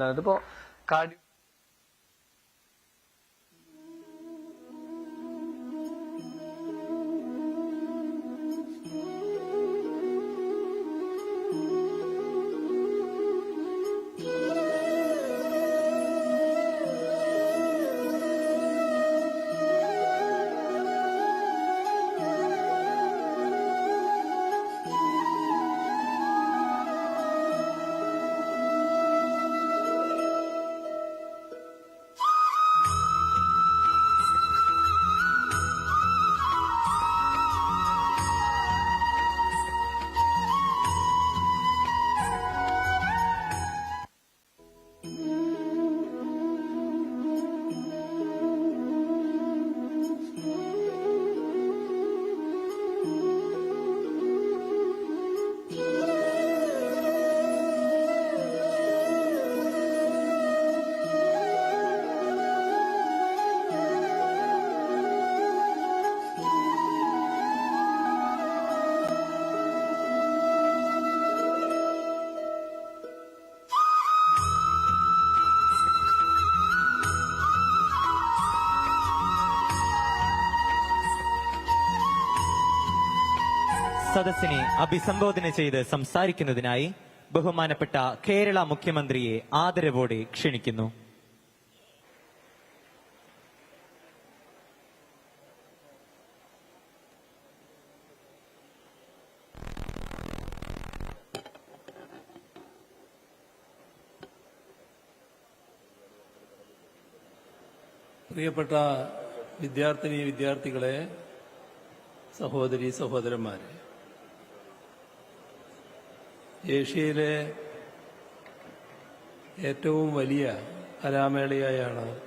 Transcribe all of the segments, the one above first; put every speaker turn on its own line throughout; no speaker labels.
എന്താണ് ഇതിപ്പോ കാർഡി
സദസ്സിനെ അഭിസംബോധന ചെയ്ത് സംസാരിക്കുന്നതിനായി ബഹുമാനപ്പെട്ട കേരള മുഖ്യമന്ത്രിയെ ആദരവോടെ ക്ഷണിക്കുന്നു.
പ്രിയപ്പെട്ട വിദ്യാർത്ഥിനി വിദ്യാർത്ഥികളെ സഹോദരി സഹോദരന്മാരെ ഏഷ്യയിലെ ഏറ്റവും വലിയ കലാമേളയായാണ്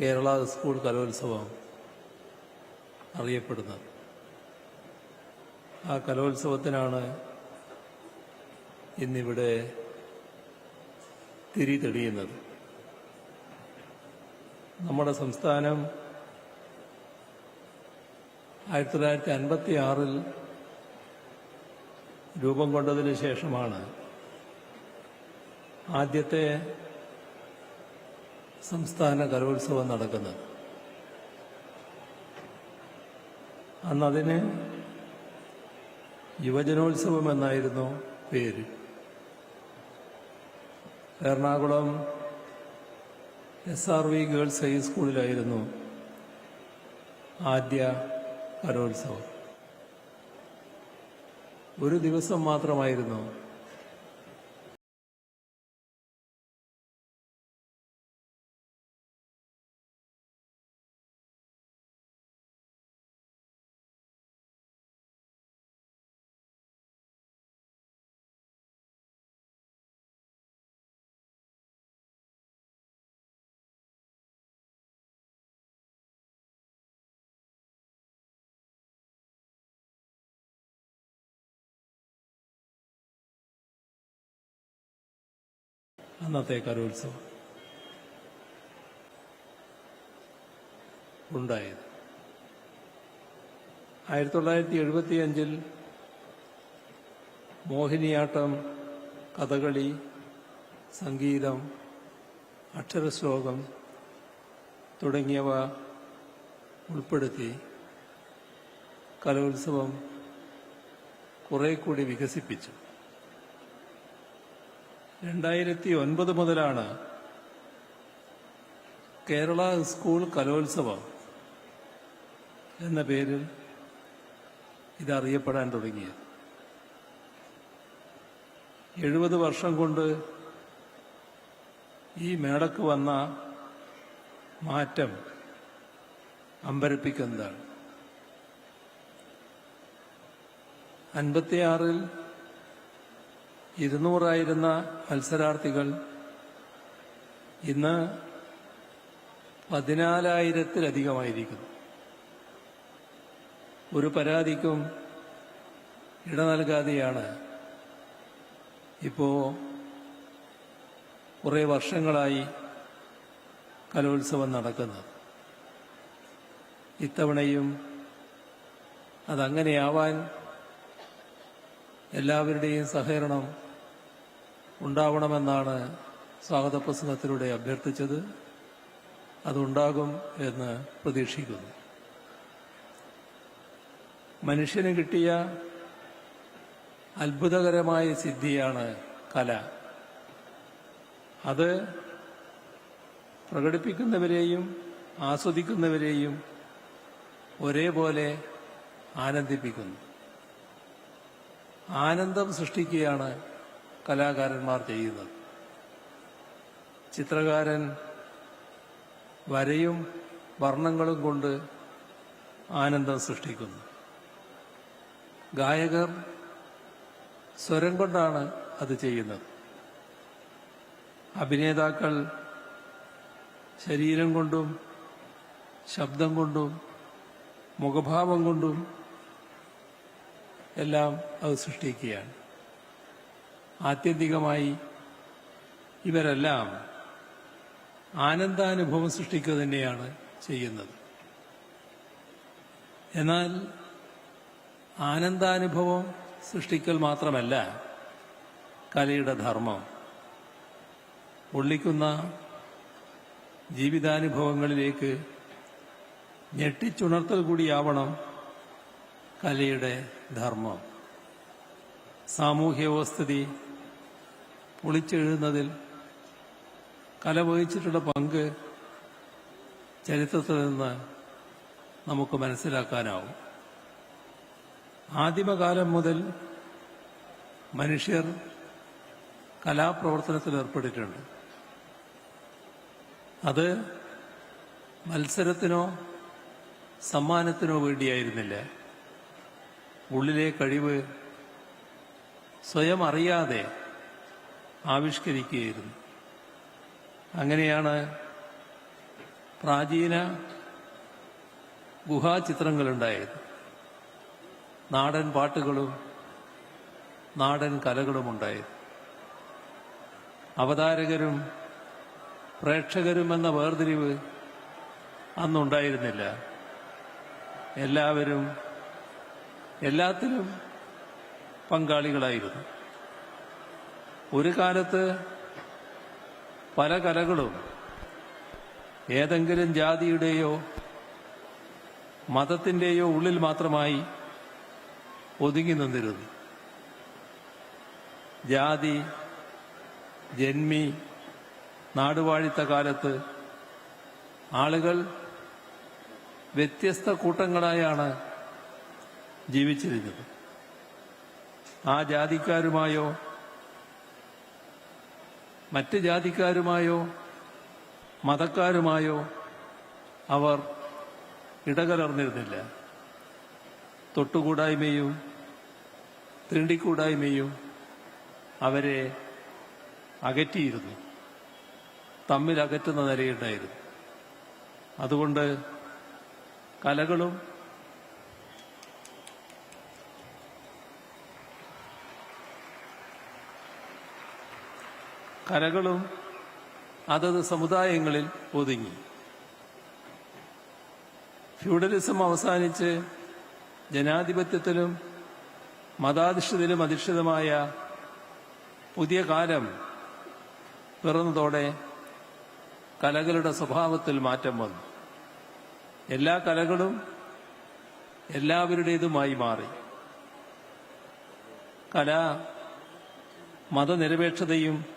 കേരള സ്കൂൾ കലോത്സവം അറിയപ്പെടുന്നത്. ആ കലോത്സവത്തിനാണ് ഇന്നിവിടെ തിരി തെളിയുന്നത്. നമ്മുടെ സംസ്ഥാനം ആയിരത്തി തൊള്ളായിരത്തി അൻപത്തി ആറിൽ രൂപം കൊണ്ടതിന് ശേഷമാണ് ആദ്യത്തെ സംസ്ഥാന കലോത്സവം നടക്കുന്നത്. അന്നതിന് യുവജനോത്സവം എന്നായിരുന്നു പേര്. Ernakulam S R V girls ഹൈസ്കൂളിലായിരുന്നു ആദ്യ കലോത്സവം. ഒരു ദിവസം മാത്രമായിരുന്നു. അന്നത്തെ കലോത്സവം ഉണ്ടായത്. ആയിരത്തി തൊള്ളായിരത്തി എഴുപത്തിയഞ്ചിൽ മോഹിനിയാട്ടം കഥകളി സംഗീതം അക്ഷരശ്ലോകം തുടങ്ങിയവ ഉൾപ്പെടുത്തി കലോത്സവം കുറെ കൂടി വികസിപ്പിച്ചു. രണ്ടായിരത്തി ഒൻപത് മുതലാണ് കേരള സ്കൂൾ കലോത്സവം എന്ന പേരിൽ ഇതറിയപ്പെടാൻ തുടങ്ങിയത്. എഴുപത് വർഷം കൊണ്ട് ഈ മേടക്ക് വന്ന മാറ്റം അമ്പരപ്പിക്കുന്നതാണ്. അൻപത്തിയാറിൽ ഇരുന്നൂറായിരുന്ന മത്സരാർത്ഥികൾ ഇന്ന് പതിനാലായിരത്തിലധികമായിരിക്കുന്നു. ഒരു പരാതിക്കും ഇട നൽകാതെയാണ് ഇപ്പോ കുറെ വർഷങ്ങളായി കലോത്സവം നടക്കുന്നത്. ഇത്തവണയും അതങ്ങനെയാവാൻ എല്ലാവരുടെയും സഹകരണം ഉണ്ടാവണമെന്നാണ് സ്വാഗത പ്രസംഗത്തിലൂടെ അഭ്യർത്ഥിച്ചത്. അതുണ്ടാകും എന്ന് പ്രതീക്ഷിക്കുന്നു. മനുഷ്യന് കിട്ടിയ അത്ഭുതകരമായ സിദ്ധിയാണ് കല. അത് പ്രകടിപ്പിക്കുന്നവരെയും ആസ്വദിക്കുന്നവരെയും ഒരേപോലെ ആനന്ദിപ്പിക്കുന്നു. ആനന്ദം സൃഷ്ടിക്കുകയാണ് കലാകാരന്മാർ ചെയ്യുന്നത്. ചിത്രകാരൻ വരയും വർണങ്ങളും കൊണ്ട് ആനന്ദം സൃഷ്ടിക്കുന്നു. ഗായകർ സ്വരം കൊണ്ടാണ് അത് ചെയ്യുന്നത്. അഭിനേതാക്കൾ ശരീരം കൊണ്ടും ശബ്ദം കൊണ്ടും മുഖഭാവം കൊണ്ടും എല്ലാം അത് സൃഷ്ടിക്കുകയാണ്. ആത്യന്തികമായി ഇവരെല്ലാം ആനന്ദാനുഭവം സൃഷ്ടിക്കുക തന്നെയാണ് ചെയ്യുന്നത്. എന്നാൽ ആനന്ദാനുഭവം സൃഷ്ടിക്കൽ മാത്രമല്ല കലയുടെ ധർമ്മം. പൊള്ളിക്കുന്ന ജീവിതാനുഭവങ്ങളിലേക്ക് ഞെട്ടിച്ചുണർത്തൽ കൂടിയാവണം കലയുടെ ധർമ്മം. സാമൂഹ്യ വ്യവസ്ഥിതി പൊളിച്ചെഴുതുന്നതിൽ കല വഹിച്ചിട്ടുള്ള പങ്ക് ചരിത്രത്തിൽ നിന്ന് നമുക്ക് മനസ്സിലാക്കാനാവും. ആദിമകാലം മുതൽ മനുഷ്യർ കലാപ്രവർത്തനത്തിൽ ഏർപ്പെട്ടിട്ടുണ്ട്. അത് മത്സരത്തിനോ സമ്മാനത്തിനോ വേണ്ടിയായിരുന്നില്ല. ഉള്ളിലെ കഴിവ് സ്വയം അറിയാതെ ആവിഷ്കരിക്കുകയായിരുന്നു. അങ്ങനെയാണ് പ്രാചീന ഗുഹാചിത്രങ്ങളുണ്ടായത് നാടൻ പാട്ടുകളും നാടൻ കലകളും ഉണ്ടായത് അവതാരകരും പ്രേക്ഷകരും എന്ന വേർതിരിവ് അന്നുണ്ടായിരുന്നില്ല. എല്ലാവരും എല്ലാത്തിലും പങ്കാളികളായിരുന്നു. ഒരു കാലത്ത് പല കലകളും ഏതെങ്കിലും ജാതിയുടെയോ മതത്തിന്റെയോ ഉള്ളിൽ മാത്രമായി ഒതുങ്ങി നിന്നിരുന്നു. ജാതി ജന്മി നാടുവാഴിത്ത കാലത്ത് ആളുകൾ വ്യത്യസ്ത കൂട്ടങ്ങളായാണ് ജീവിച്ചിരുന്നത്. ആ ജാതിക്കാരുമായോ മറ്റ് ജാതിക്കാരുമായോ മതക്കാരുമായോ അവർ ഇടകലർന്നിരുന്നില്ല. തൊട്ടുകൂടായ്മയും തീണ്ടിക്കൂടായ്മയും അവരെ അകറ്റിയിരുന്നു. തമ്മിൽ അകറ്റുന്ന നിലയുണ്ടായിരുന്നു. അതുകൊണ്ട് കലകളും കലകളും അതത് സമുദായങ്ങളിൽ ഒതുങ്ങി. ഫ്യൂഡലിസം അവസാനിച്ച് ജനാധിപത്യത്തിലും മതാധിഷ്ഠിതയിലും അധിഷ്ഠിതമായ പുതിയ കാലം പിറന്നതോടെ കലകളുടെ സ്വഭാവത്തിൽ മാറ്റം വന്നു. എല്ലാ കലകളും എല്ലാവരുടേതുമായി മാറി. കല മതനിരപേക്ഷതയും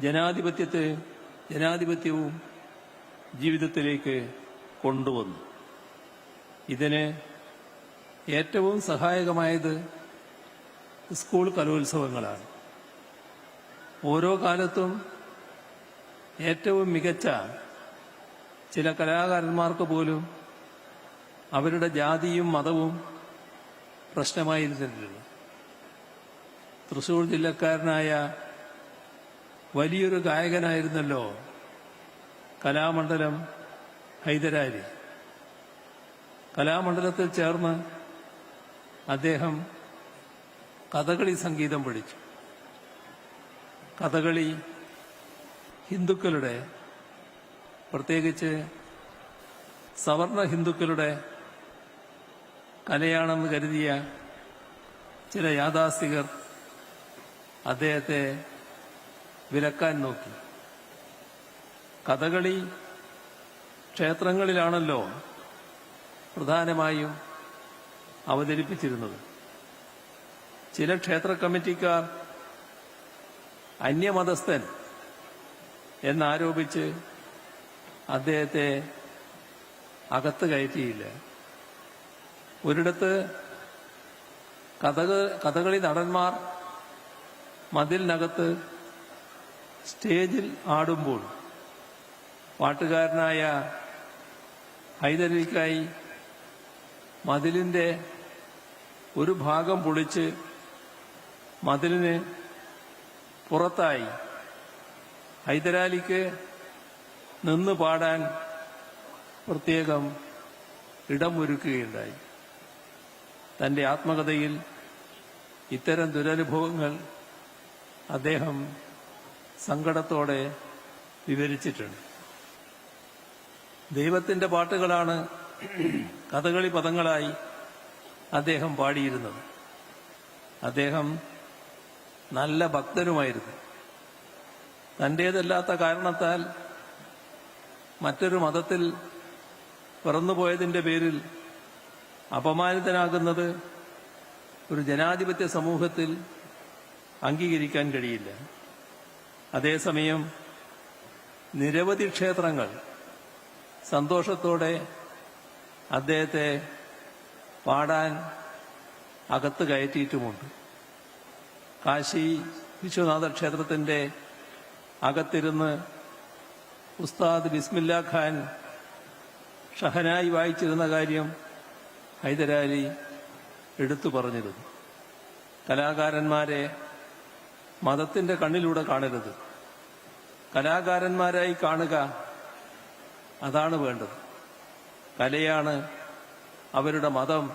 ജനാധിപത്യത്തെ ജനാധിപത്യവും ജീവിതത്തിലേക്ക് കൊണ്ടുവന്നു. ഇതിന് ഏറ്റവും സഹായകമായത് സ്കൂൾ കലോത്സവങ്ങളാണ്. ഓരോ കാലത്തും ഏറ്റവും മികച്ച ചില കലാകാരന്മാർക്ക് പോലും അവരുടെ ജാതിയും മതവും പ്രശ്നമായിരുന്നില്ല തൃശൂർ ജില്ലക്കാരനായ വലിയൊരു ഗായകനായിരുന്നല്ലോ കലാമണ്ഡലം ഹൈദരാലി. കലാമണ്ഡലത്തിൽ ചേർന്ന് അദ്ദേഹം കഥകളി സംഗീതം പഠിച്ചു. കഥകളി ഹിന്ദുക്കളുടെ പ്രത്യേകിച്ച് സവർണ ഹിന്ദുക്കളുടെ കലയാണെന്ന് കരുതിയ ചില യാഥാസ്ഥികർ അദ്ദേഹത്തെ വിലക്കാൻ നോക്കി. കഥകളി ക്ഷേത്രങ്ങളിലാണല്ലോ പ്രധാനമായും അവതരിപ്പിച്ചിരുന്നത്. ചില ക്ഷേത്ര കമ്മിറ്റിക്കാർ അന്യമതസ്ഥൻ എന്നാരോപിച്ച് അദ്ദേഹത്തെ അകത്ത് കയറ്റിയില്ല. ഒരിടത്ത് കഥക കഥകളി നടന്മാർ മതിലിനകത്ത് സ്റ്റേജിൽ ആടുമ്പോൾ പാട്ടുകാരനായ ഹൈദരലിക്കായി മതിലിന്റെ ഒരു ഭാഗം പൊളിച്ച് മതിലിന് പുറത്തായി ഹൈദരാലിക്ക് നിന്ന് പാടാൻ പ്രത്യേകം ഇടമൊരുക്കുകയുണ്ടായി. തന്റെ ആത്മകഥയിൽ ഇത്തരം ദുരനുഭവങ്ങൾ അദ്ദേഹം സങ്കടത്തോടെ വിവരിച്ചിട്ടുണ്ട്. ദൈവത്തിന്റെ പാട്ടുകളാണ് കഥകളി പദങ്ങളായി അദ്ദേഹം പാടിയിരുന്നത്. അദ്ദേഹം നല്ല ഭക്തനുമായിരുന്നു. തന്റേതല്ലാത്ത കാരണത്താൽ മറ്റൊരു മതത്തിൽ പിറന്നുപോയതിന്റെ പേരിൽ അപമാനിതനാകുന്നത് ഒരു ജനാധിപത്യ സമൂഹത്തിൽ അംഗീകരിക്കാൻ കഴിയില്ല. അതേസമയം നിരവധി ക്ഷേത്രങ്ങൾ സന്തോഷത്തോടെ അദ്ദേഹത്തെ പാടാൻ അകത്ത് കയറ്റിയിട്ടുമുണ്ട്. കാശി വിശ്വനാഥ ക്ഷേത്രത്തിന്റെ അകത്തിരുന്ന് ഉസ്താദ് ബിസ്മില്ല ഖാൻ ഷഹനായി വായിച്ചിരുന്ന കാര്യം ഹൈദരാലി എടുത്തു പറഞ്ഞിരുന്നു. കലാകാരന്മാരെ മതത്തിന്റെ കണ്ണിലൂടെ കാണരുത്. കലാകാരന്മാരായി കാണുക അതാണ് വേണ്ടത്. കലയാണ് അവരുടെ മതം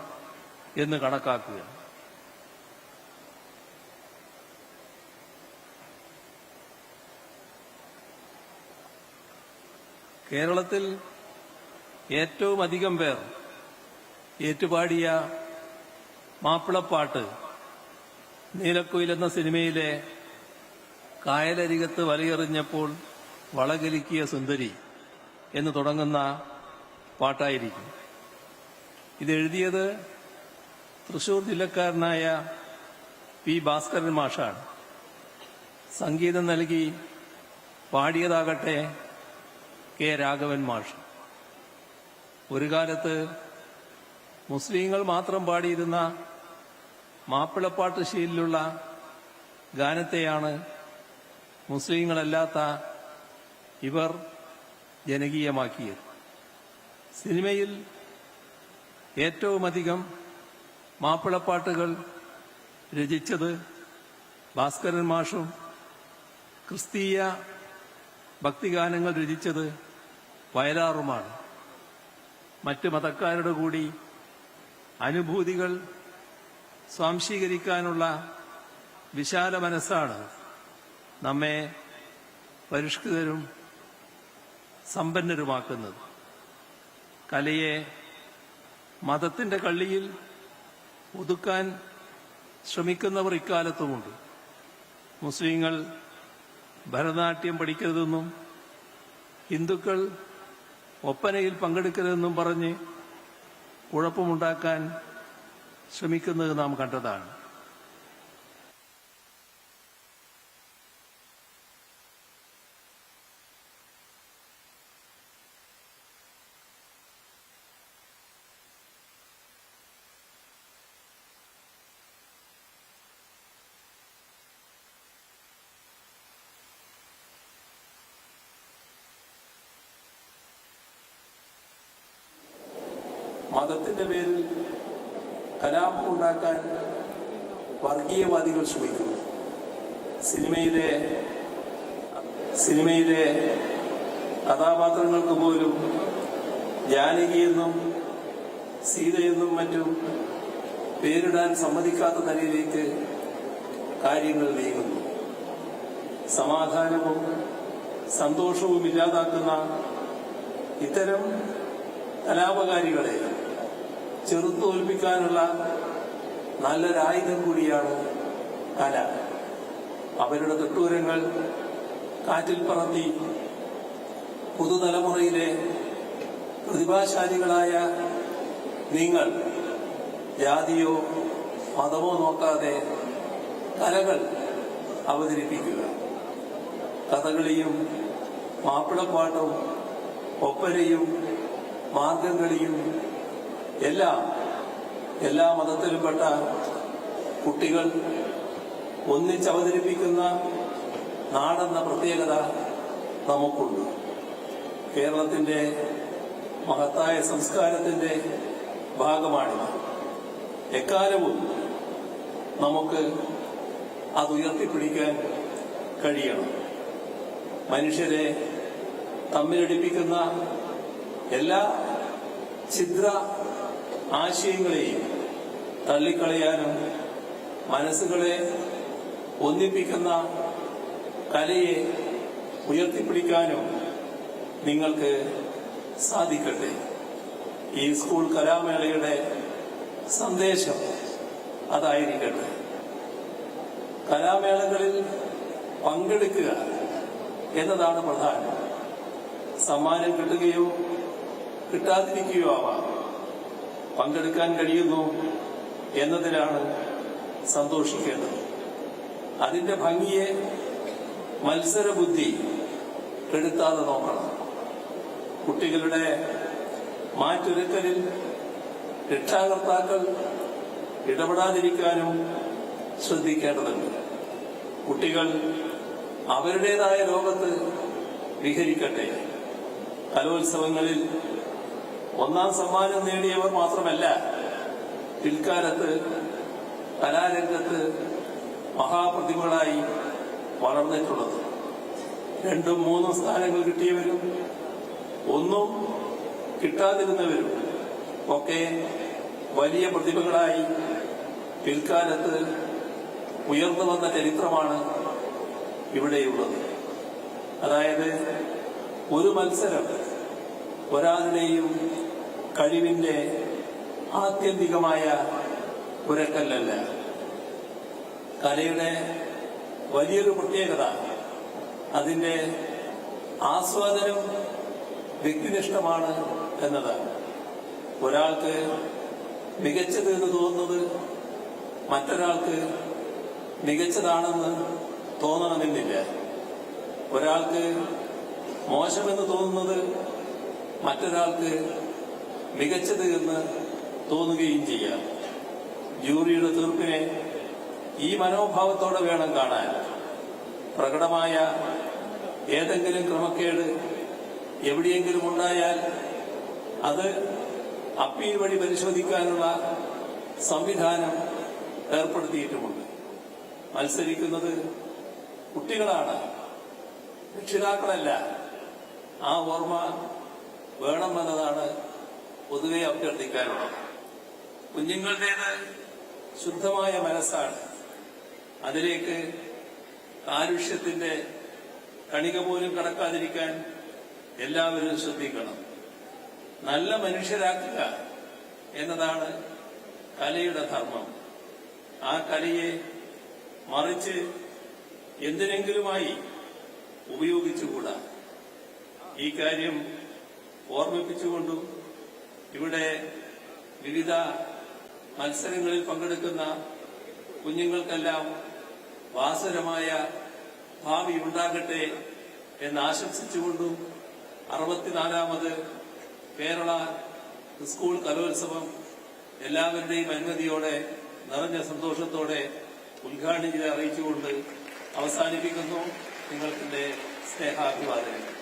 എന്ന് കണക്കാക്കുക. കേരളത്തിൽ ഏറ്റവും അധികം പേർ ഏറ്റുപാടിയ മാപ്പിളപ്പാട്ട് നീലക്കുയിൽ എന്ന സിനിമയിലെ കായലരികത്ത് വലയെറിഞ്ഞപ്പോൾ വളകലിക്കിയ സുന്ദരി എന്ന് തുടങ്ങുന്ന പാട്ടായിരിക്കും. ഇതെഴുതിയത് തൃശൂർ ജില്ലക്കാരനായ പി ഭാസ്കരൻ മാഷാണ്. സംഗീതം നൽകി പാടിയതാകട്ടെ കെ രാഘവൻ മാഷ്. ഒരു കാലത്ത് മുസ്ലിങ്ങൾ മാത്രം പാടിയിരുന്ന മാപ്പിളപ്പാട്ട് ശീലിലുള്ള ഗാനത്തെയാണ് മുസ്ലിങ്ങളല്ലാത്ത ഇവർ ജനകീയമാക്കിയത്. സിനിമയിൽ ഏറ്റവുമധികം മാപ്പിളപ്പാട്ടുകൾ രചിച്ചത് ഭാസ്കരൻ മാഷും ക്രിസ്തീയ ഭക്തിഗാനങ്ങൾ രചിച്ചത് വയലാറുമാണ്. മറ്റ് മതക്കാരുടെ കൂടി അനുഭൂതികൾ സ്വാംശീകരിക്കാനുള്ള വിശാല മനസ്സാണ് നമ്മെ പരിഷ്കൃതരും സമ്പന്നരുമാക്കുന്നത്. കലയെ മതത്തിന്റെ കള്ളിയിൽ ഒതുക്കാൻ ശ്രമിക്കുന്നവർ ഇക്കാലത്തുമുണ്ട്. മുസ്ലിങ്ങൾ ഭരതനാട്യം പഠിക്കരുതെന്നും ഹിന്ദുക്കൾ ഒപ്പനയിൽ പങ്കെടുക്കരുതെന്നും പറഞ്ഞ് കുഴപ്പമുണ്ടാക്കാൻ ശ്രമിക്കുന്നത് നാം കണ്ടതാണ്. മതത്തിന്റെ പേരിൽ കലാപം ഉണ്ടാക്കാൻ വർഗീയവാദികൾ ശ്രമിക്കുന്നു. സിനിമയിലെ സിനിമയിലെ കഥാപാത്രങ്ങൾക്ക് പോലും ജാനകിയെന്നും സീതയെന്നും മറ്റും പേരിടാൻ സമ്മതിക്കാത്ത നിലയിലേക്ക് കാര്യങ്ങൾ നീങ്ങുന്നു. സമാധാനവും സന്തോഷവും ഇല്ലാതാക്കുന്ന ഇത്തരം കലാപകാരികളെ ചെറുത്തോൽപ്പിക്കാനുള്ള നല്ലൊരായുധം കൂടിയാണ് കല. അവരുടെ തൊട്ടൂരങ്ങൾ കാറ്റിൽ പറത്തി പുതുതലമുറയിലെ പ്രതിഭാശാലികളായ നിങ്ങൾ ജാതിയോ മതമോ നോക്കാതെ കലകൾ അവതരിപ്പിക്കുക. കഥകളിയും മാപ്പിളപ്പാട്ടും ഒപ്പരയും മാർഗംകളിയും എല്ലാം എല്ലാ മതത്തിലുംപ്പെട്ട കുട്ടികൾ ഒന്നിച്ചവതരിപ്പിക്കുന്ന നാടെന്ന പ്രത്യേകത നമുക്കുണ്ട്. കേരളത്തിന്റെ മഹത്തായ സംസ്കാരത്തിന്റെ ഭാഗമാണിത്. എക്കാലവും നമുക്ക് അത് ഉയർത്തിപ്പിടിക്കാൻ കഴിയണം. മനുഷ്യരെ തമ്മിലടിപ്പിക്കുന്ന എല്ലാ ഛിദ്ര ആശയങ്ങളെയും തള്ളിക്കളയാനും മനസ്സുകളെ ഒന്നിപ്പിക്കുന്ന കലയെ ഉയർത്തിപ്പിടിക്കാനും നിങ്ങൾക്ക് സാധിക്കട്ടെ. ഈ സ്കൂൾ കലാമേളയുടെ സന്ദേശം അതായിരിക്കട്ടെ. കലാമേളകളിൽ പങ്കെടുക്കുക എന്നതാണ് പ്രധാനം. സമ്മാനം കിട്ടുകയോ കിട്ടാതിരിക്കുകയോ ആവാം. പങ്കെടുക്കാൻ കഴിയുന്നു എന്നതിലാണ് സന്തോഷിക്കേണ്ടത്. അതിന്റെ ഭംഗിയെ മത്സരബുദ്ധി കെടുത്താതെ നോക്കണം. കുട്ടികളുടെ മാറ്റൊരുക്കലിൽ രക്ഷാകർത്താക്കൾ ഇടപെടാതിരിക്കാനും ശ്രദ്ധിക്കേണ്ടതുണ്ട്. കുട്ടികൾ അവരുടേതായ ലോകത്ത് വിഹരിക്കട്ടെ. കലോത്സവങ്ങളിൽ ഒന്നാം സമ്മാനം നേടിയവർ മാത്രമല്ല പിൽക്കാലത്ത് കലാരംഗത്ത് മഹാപ്രതിഭകളായി വളർന്നിട്ടുള്ളത്. രണ്ടും മൂന്നും സ്ഥാനങ്ങൾ കിട്ടിയവരും ഒന്നും കിട്ടാതിരുന്നവരും ഒക്കെ വലിയ പ്രതിഭകളായി പിൽക്കാലത്ത് ഉയർന്നു വന്ന ചരിത്രമാണ് ഇവിടെയുള്ളത്. അതായത് ഒരു മത്സരം ഒരാളുടെയും കഴിവിന്റെ ആത്യന്തികമായ പുരക്കല്ലല്ല കലയുടെ വലിയൊരു പ്രത്യേകത അതിന്റെ ആസ്വാദനം വ്യക്തിനിഷ്ഠമാണ് എന്നതാണ് ഒരാൾക്ക് മികച്ചത് എന്ന് തോന്നുന്നത് മറ്റൊരാൾക്ക് മികച്ചതാണെന്ന് തോന്നണമെന്നില്ല. ഒരാൾക്ക് മോശമെന്ന് തോന്നുന്നത് മറ്റൊരാൾക്ക് മികച്ചത് എന്ന് തോന്നുകയും ചെയ്യാം. ജൂറിയുടെ തീർപ്പിനെ ഈ മനോഭാവത്തോടെ വേണം കാണാൻ. പ്രകടമായ ഏതെങ്കിലും ക്രമക്കേട് എവിടെയെങ്കിലും ഉണ്ടായാൽ അത് അപ്പീൽ വഴി പരിശോധിക്കാനുള്ള സംവിധാനം ഏർപ്പെടുത്തിയിട്ടുമുണ്ട്. മത്സരിക്കുന്നത് കുട്ടികളാണ്. രക്ഷിതാക്കളല്ല. ആ ഓർമ്മ വേണമെന്നതാണ് പൊതുവെ അഭ്യർത്ഥിക്കാനുള്ളത് കുഞ്ഞുങ്ങളുടേത് ശുദ്ധമായ മനസ്സാണ്. അതിലേക്ക് കാരുഷ്യത്തിന്റെ കണിക പോലും കടക്കാതിരിക്കാൻ എല്ലാവരും ശ്രദ്ധിക്കണം. നല്ല മനുഷ്യരാക്കുക എന്നതാണ് കലയുടെ ധർമ്മം. ആ കലയെ മറിച്ച് എന്തിനെങ്കിലുമായി ഉപയോഗിച്ചുകൂടാ? ഈ കാര്യം ഓർമ്മിപ്പിച്ചുകൊണ്ടും ഇവിടെ വിവിധ മത്സരങ്ങളിൽ പങ്കെടുക്കുന്ന കുഞ്ഞുങ്ങൾക്കെല്ലാം വാസരമായ ഭാവി ഉണ്ടാകട്ടെ എന്ന് ആശംസിച്ചുകൊണ്ടും അറുപത്തിനാലാമത് കേരള സ്കൂൾ കലോത്സവം എല്ലാവരുടെയും അനുമതിയോടെ നിറഞ്ഞ സന്തോഷത്തോടെ ഉദ്ഘാടനം ചെയ്ത് അറിയിച്ചുകൊണ്ട് അവസാനിപ്പിക്കുന്നു. നിങ്ങൾക്കിന്റെ സ്നേഹാഭിവാദനം